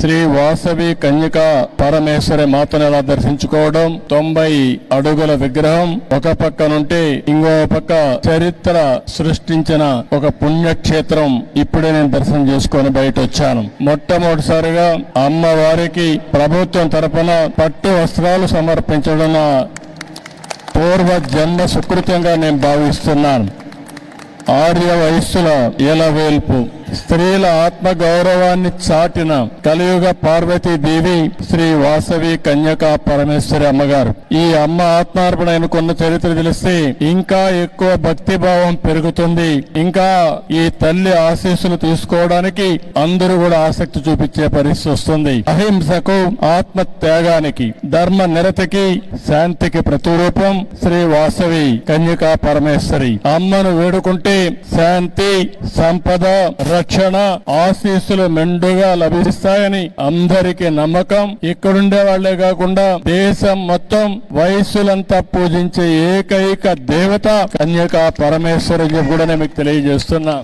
శ్రీ వాసవి కన్యక పరమేశ్వరి మాతను ఎలా దర్శించుకోవడం తొంభై అడుగుల విగ్రహం ఒక పక్క నుండి ఇంకో పక్క చరిత్ర సృష్టించిన ఒక పుణ్యక్షేత్రం. ఇప్పుడే నేను దర్శనం చేసుకొని బయట వచ్చాను మొట్టమొదటిసారిగా అమ్మవారికి ప్రభుత్వం తరపున పట్టు వస్త్రాలు సమర్పించడం పూర్వ జన్మ సుకృతంగా నేను భావిస్తున్నాను. ఆర్య వయస్సుల ఎలవేల్పు. స్త్రీల ఆత్మ గౌరవాన్ని చాటిన కలియుగ పార్వతీ దేవి శ్రీ వాసవి కన్యకా పరమేశ్వరి అమ్మగారు. ఈ అమ్మ ఆత్మార్పణ అనుకున్న చరిత్ర తెలిస్తే ఇంకా ఎక్కువ భక్తి భావం పెరుగుతుంది. ఇంకా ఈ తల్లి ఆశీస్సులు తీసుకోవడానికి అందరూ కూడా ఆసక్తి చూపించే పరిస్థితి వస్తుంది. అహింసకు ఆత్మ త్యాగానికి ధర్మ నిరతికి శాంతికి ప్రతిరూపం శ్రీ వాసవి కన్యకా పరమేశ్వరి. అమ్మను వేడుకుంటే శాంతి సంపద రక్షణ ఆశీస్సులు మెండుగా లభిస్తాయని అందరికీ నమ్మకం. ఇక్కడుండే వాళ్ళే కాకుండా దేశం మొత్తం వయస్సులంతా పూజించే ఏకైక దేవత కన్యక పరమేశ్వరు కూడా నేను మీకు తెలియజేస్తున్నా.